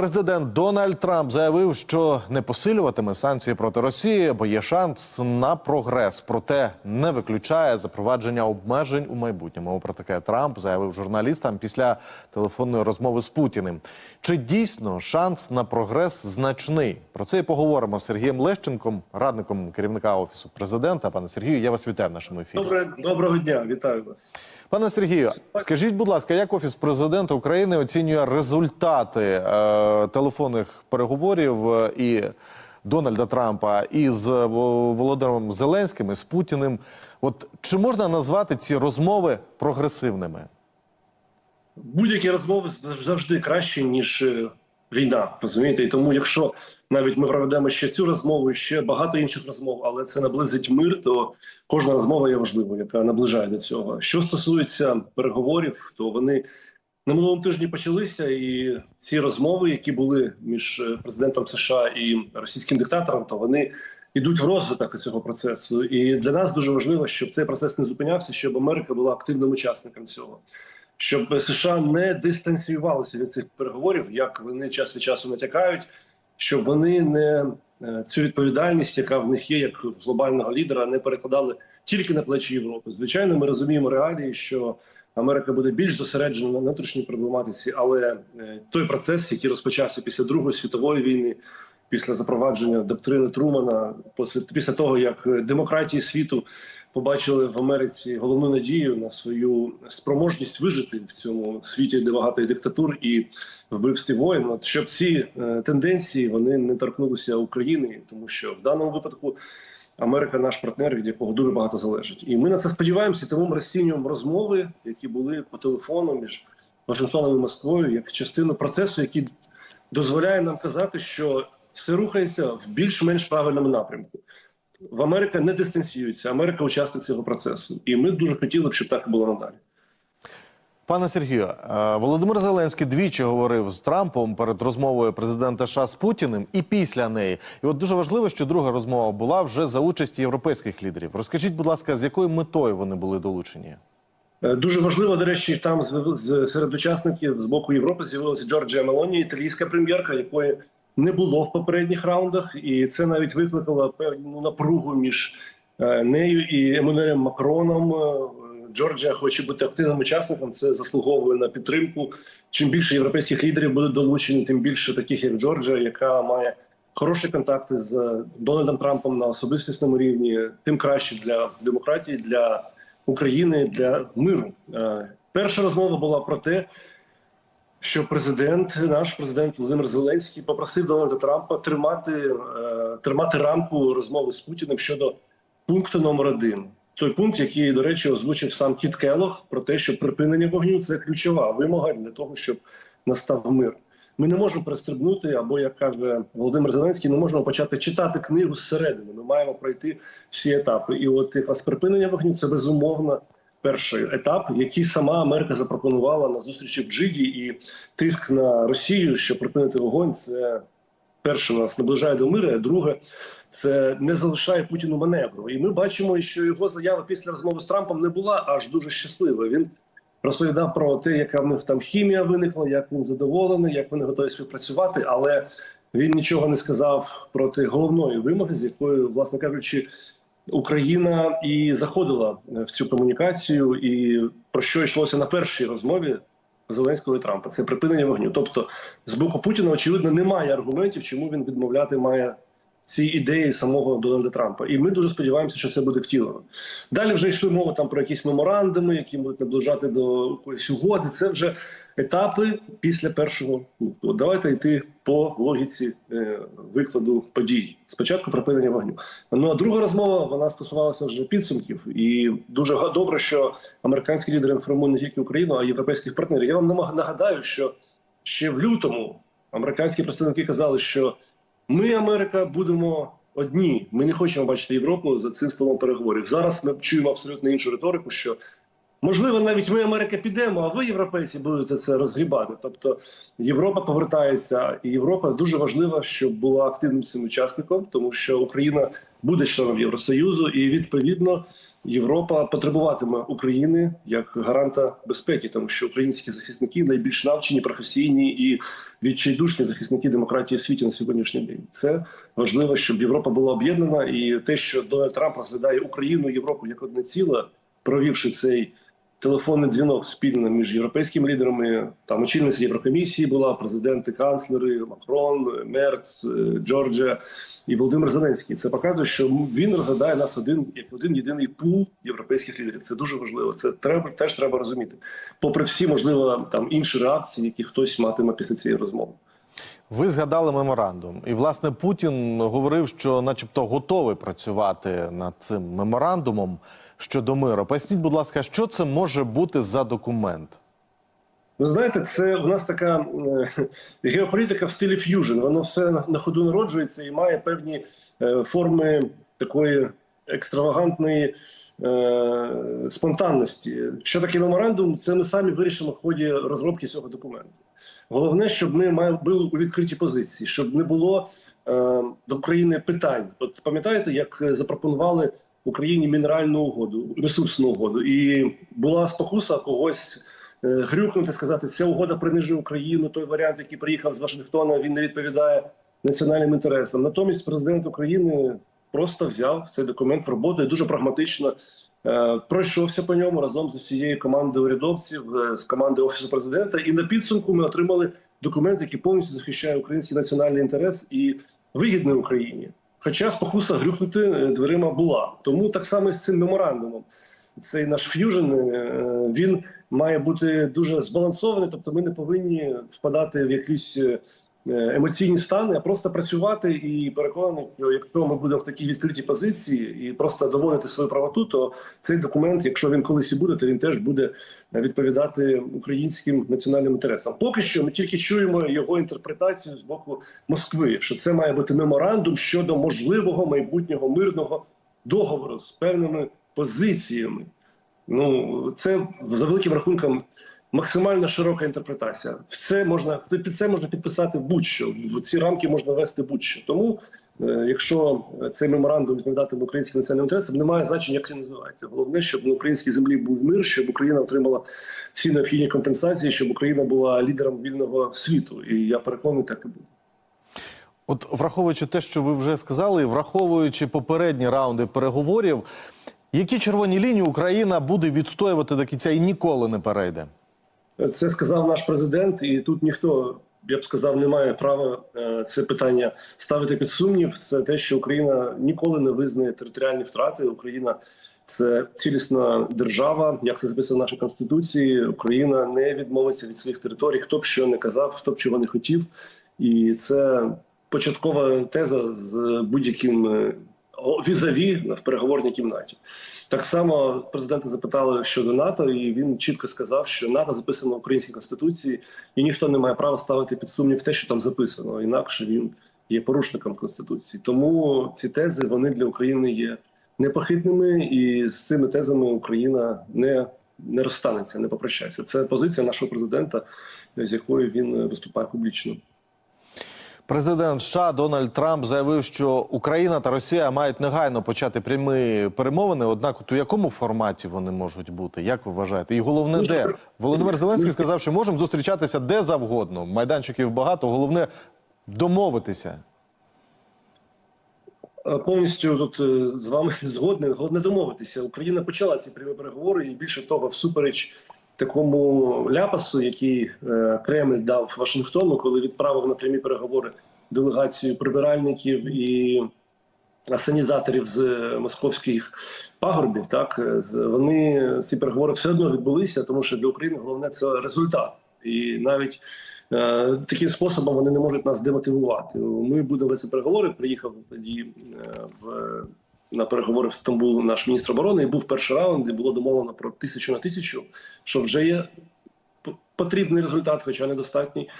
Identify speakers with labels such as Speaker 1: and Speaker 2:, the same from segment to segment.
Speaker 1: Президент Дональд Трамп заявив, що не посилюватиме санкції проти Росії, бо є шанс на прогрес. Проте не виключає запровадження обмежень у майбутньому. Про таке Трамп заявив журналістам після телефонної розмови з Путіним. Чи дійсно шанс на прогрес значний? Про це і поговоримо з Сергієм Лещенком, радником керівника офісу президента. Пане Сергію, я вас вітаю в нашому ефірі.
Speaker 2: Добре, доброго дня, вітаю вас.
Speaker 1: Пане Сергію, скажіть, будь ласка, як офіс президента України оцінює результати е, телефонних переговорів е, і Дональда Трампа із е, Володимиром Зеленським і з Путіним? От чи можна назвати ці розмови прогресивними?
Speaker 2: Будь-які розмови завжди краще ніж е, війна. Розумієте, і тому, якщо навіть ми проведемо ще цю розмову, і ще багато інших розмов, але це наблизить мир, то кожна розмова є важливою, яка наближає до цього. Що стосується переговорів, то вони на минулому тижні почалися, і ці розмови, які були між е, президентом США і російським диктатором, то вони. Ідуть в розвиток цього процесу, і для нас дуже важливо, щоб цей процес не зупинявся, щоб Америка була активним учасником цього, щоб США не дистанціювалися від цих переговорів, як вони час від часу натякають, щоб вони не е, цю відповідальність, яка в них є, як глобального лідера, не перекладали тільки на плечі Європи. Звичайно, ми розуміємо реалії, що Америка буде більш зосереджена на внутрішній проблематиці, але е, той процес, який розпочався після Другої світової війни, після запровадження доктрини Трумана, після, того як демократії світу побачили в Америці головну надію на свою спроможність вижити в цьому світі, де багато диктатур і вбивств воїн. От щоб ці е, тенденції вони не торкнулися України, тому що в даному випадку. Америка наш партнер, від якого дуже багато залежить, і ми на це сподіваємося. Тому ми розцінюємо розмови, які були по телефону між Вашингтоном і Москвою, як частину процесу, який дозволяє нам казати, що все рухається в більш-менш правильному напрямку. В Америка не дистанціюється. Америка учасник цього процесу, і ми дуже хотіли б, щоб так було надалі.
Speaker 1: Пане Сергію, е, Володимир Зеленський двічі говорив з Трампом перед розмовою президента США з Путіним і після неї. І от дуже важливо, що друга розмова була вже за участі європейських лідерів. Розкажіть, будь ласка, з якою метою вони були долучені?
Speaker 2: Е, Дуже важливо, до речі, там з, серед учасників з боку Європи з'явилася Джорджія Мелоні, італійська прем'єрка, якої не було в попередніх раундах, і це навіть викликало певну напругу між е, нею і Еммануелем Макроном. Джорджія хоче бути активним учасником. Це заслуговує на підтримку. Чим більше європейських лідерів будуть долучені, тим більше таких, як Джорджія, яка має хороші контакти з Дональдом Трампом на особистісному рівні, тим краще для демократії, для України для миру. Е, Перша розмова була про те, що президент, наш президент Володимир Зеленський, попросив Дональда Трампа тримати, е, тримати рамку розмови з Путіним щодо пункту номер один. Той пункт, який, до речі, озвучив сам Кіт Келох, про те, що припинення вогню це ключова вимога для того, щоб настав мир. Ми не можемо пристрибнути, або як каже Володимир Зеленський, ми можемо почати читати книгу зсередини. Ми маємо пройти всі етапи. І от якраз припинення вогню це безумовно перший етап, який сама Америка запропонувала на зустрічі в Джиді, і тиск на Росію, щоб припинити вогонь, це перше нас наближає до миру. а Друге, це не залишає Путіну маневру. І ми бачимо, що його заява після розмови з Трампом не була аж дуже щаслива. Він розповідав про те, яка в них там хімія виникла, як він задоволений, як вони готові співпрацювати, але він нічого не сказав проти головної вимоги, з якою, власне кажучи, Україна і заходила в цю комунікацію, і про що йшлося на першій розмові Зеленського і Трампа. Це припинення вогню. Тобто, з боку Путіна, очевидно, немає аргументів, чому він відмовляти має ці ідеї самого Дональда Трампа. І ми дуже сподіваємося, що це буде втілено. Далі вже йшли мова там про якісь меморандуми, які будуть наближати до якоїсь угоди. Це вже етапи після першого пункту. Давайте йти по логіці е, викладу подій. Спочатку припинення вогню. Ну а друга розмова вона стосувалася вже підсумків, і дуже добре, що американські лідери інформують не тільки Україну, а й європейських партнерів. Я вам нагадаю, що ще в лютому американські представники казали, що ми, Америка, будемо одні. Ми не хочемо бачити Європу за цим столом переговорів. Зараз ми чуємо абсолютно іншу риторику, що Можливо, навіть ми Америка підемо, а ви, європейці, будете це розгрібати. Тобто Європа повертається, і Європа дуже важлива, щоб була активним цим учасником, тому що Україна буде членом Євросоюзу, і відповідно Європа потребуватиме України як гаранта безпеки, тому що українські захисники найбільш навчені, професійні і відчайдушні захисники демократії в світі на сьогоднішній день. Це важливо, щоб Європа була об'єднана, і те, що Дональд Трамп розглядає Україну Європу як одне ціле, провівши цей телефонний дзвінок спільно між європейськими лідерами. Там очільниця Єврокомісії була, президенти, канцлери, Макрон, Мерц, е, Джорджія і Володимир Зеленський. Це показує, що він розглядає нас один як один єдиний пул європейських лідерів. Це дуже важливо. Це треба теж треба розуміти. Попри всі, можливо, там інші реакції, які хтось матиме після цієї розмови.
Speaker 1: Ви згадали меморандум, і власне Путін говорив, що, начебто, готовий працювати над цим меморандумом щодо миру. Поясніть, будь ласка, що це може бути за документ?
Speaker 2: Ви знаєте, це в нас така е, геополітика в стилі ф'южн. Воно все на, ходу народжується і має певні е, форми такої екстравагантної е, спонтанності. Що таке меморандум? Це ми самі вирішимо в ході розробки цього документу. Головне, щоб ми були у відкритій позиції, щоб не було е, до України питань. От пам'ятаєте, як запропонували Україні мінеральну угоду, ресурсну угоду, і була спокуса когось е, грюкнути, сказати, ця угода принижує Україну. Той варіант, який приїхав з Вашингтона, він не відповідає національним інтересам. Натомість президент України просто взяв цей документ в роботу і дуже прагматично е, пройшовся по ньому разом з усією командою урядовців, е, з командою офісу президента. І на підсумку ми отримали документ, який повністю захищає український національний інтерес і вигідний Україні. Хоча спокуса грюхнути е, дверима була. Тому так само і з цим меморандумом. Цей наш ф'южн е, він має бути дуже збалансований. Тобто, ми не повинні впадати в якісь е, емоційні стани, а просто працювати і переконаний, що якщо ми будемо в такій відкритій позиції і просто доводити свою правоту, то цей документ, якщо він колись і буде, то він теж буде відповідати українським національним інтересам. Поки що ми тільки чуємо його інтерпретацію з боку Москви, що це має бути меморандум щодо можливого майбутнього мирного договору з певними позиціями. Ну це за великим рахунком максимально широка інтерпретація. Все можна під це можна підписати будь-що в ці рамки можна вести будь-що. Тому, е, якщо цей меморандум відповідатиме українським національним інтересам, немає значення, як він називається. Головне, щоб на українській землі був мир, щоб Україна отримала всі необхідні компенсації, щоб Україна була лідером вільного світу. І я переконаний, так і буде.
Speaker 1: От, враховуючи те, що ви вже сказали, враховуючи попередні раунди переговорів, які червоні лінії Україна буде відстоювати до кінця і ніколи не перейде?
Speaker 2: Це сказав наш президент, і тут ніхто, я б сказав, не має права е, це питання ставити під сумнів. Це те, що Україна ніколи не визнає територіальні втрати. Україна це цілісна держава, як це записано в нашій конституції. Україна не відмовиться від своїх територій. Хто б що не казав, хто б чого не хотів, і це початкова теза з будь-яким е, візаві в переговорній кімнаті. Так само президента запитали щодо НАТО, і він чітко сказав, що НАТО записано в українській конституції, і ніхто не має права ставити під сумнів те, що там записано. Інакше він є порушником конституції. Тому ці тези вони для України є непохитними, і з цими тезами Україна не не розстанеться, не попрощається. Це позиція нашого президента, з якою він виступає публічно.
Speaker 1: Президент США Дональд Трамп заявив, що Україна та Росія мають негайно почати прямі перемовини. Однак, от у якому форматі вони можуть бути? Як ви вважаєте? І головне, де Володимир Зеленський сказав, що можемо зустрічатися де завгодно. Майданчиків багато. Головне домовитися.
Speaker 2: Повністю тут е, з вами згодний, головне домовитися. Україна почала ці прямі переговори, і більше того, всупереч такому ляпасу, який е, Кремль дав Вашингтону, коли відправив на прямі переговори делегацію прибиральників і асанізаторів з московських пагорбів. Так вони ці переговори все одно відбулися, тому що для України головне це результат, і навіть е, таким способом вони не можуть нас демотивувати. Ми будемо вести переговори. Приїхав тоді е, в на переговори в Стамбул наш міністр оборони і був перший раунд, де було домовлено про тисячу на тисячу, що вже є потрібний результат, хоча недостатній.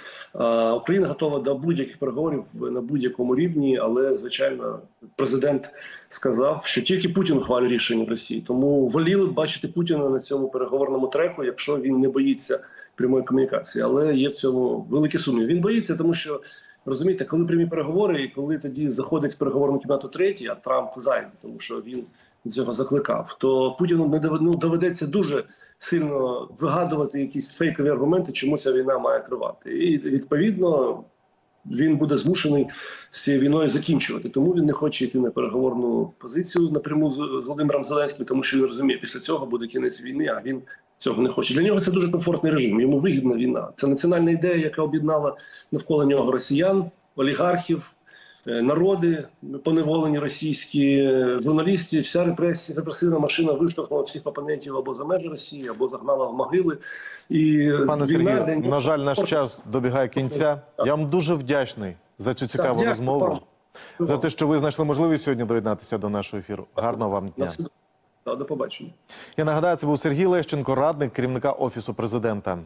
Speaker 2: Україна готова до будь-яких переговорів на будь-якому рівні, але звичайно, президент сказав, що тільки Путін ухвалює рішення в Росії. Тому воліли б бачити Путіна на цьому переговорному треку, якщо він не боїться прямої комунікації. Але є в цьому великі сумніви. Він боїться, тому що розумієте, коли прямі переговори, і коли тоді заходить в переговорну кімнату третій, а Трамп зайде, тому що він цього закликав, то Путіну не ну, доведеться дуже сильно вигадувати якісь фейкові аргументи, чому ця війна має тривати. І відповідно він буде змушений з цією війною закінчувати. Тому він не хоче йти на переговорну позицію напряму з з Володимиром Зеленським, тому що він розуміє, після цього буде кінець війни, а він цього не хоче. Для нього це дуже комфортний режим. Йому вигідна війна. Це національна ідея, яка об'єднала навколо нього росіян, олігархів. е, Народи поневолені російські е, журналісти, вся репресія, репресивна машина виштовхнула всіх опонентів або за межі Росії, або загнала в могили. І
Speaker 1: Пане
Speaker 2: війна
Speaker 1: Сергію, на жаль, наш час добігає кінця. Я вам дуже вдячний за цю цікаву
Speaker 2: дякую,
Speaker 1: розмову,
Speaker 2: пане.
Speaker 1: за те, що ви знайшли можливість сьогодні доєднатися до нашого ефіру. Гарного вам дня.
Speaker 2: Все. До побачення.
Speaker 1: Я нагадаю, це був Сергій Лещенко, радник керівника офісу президента.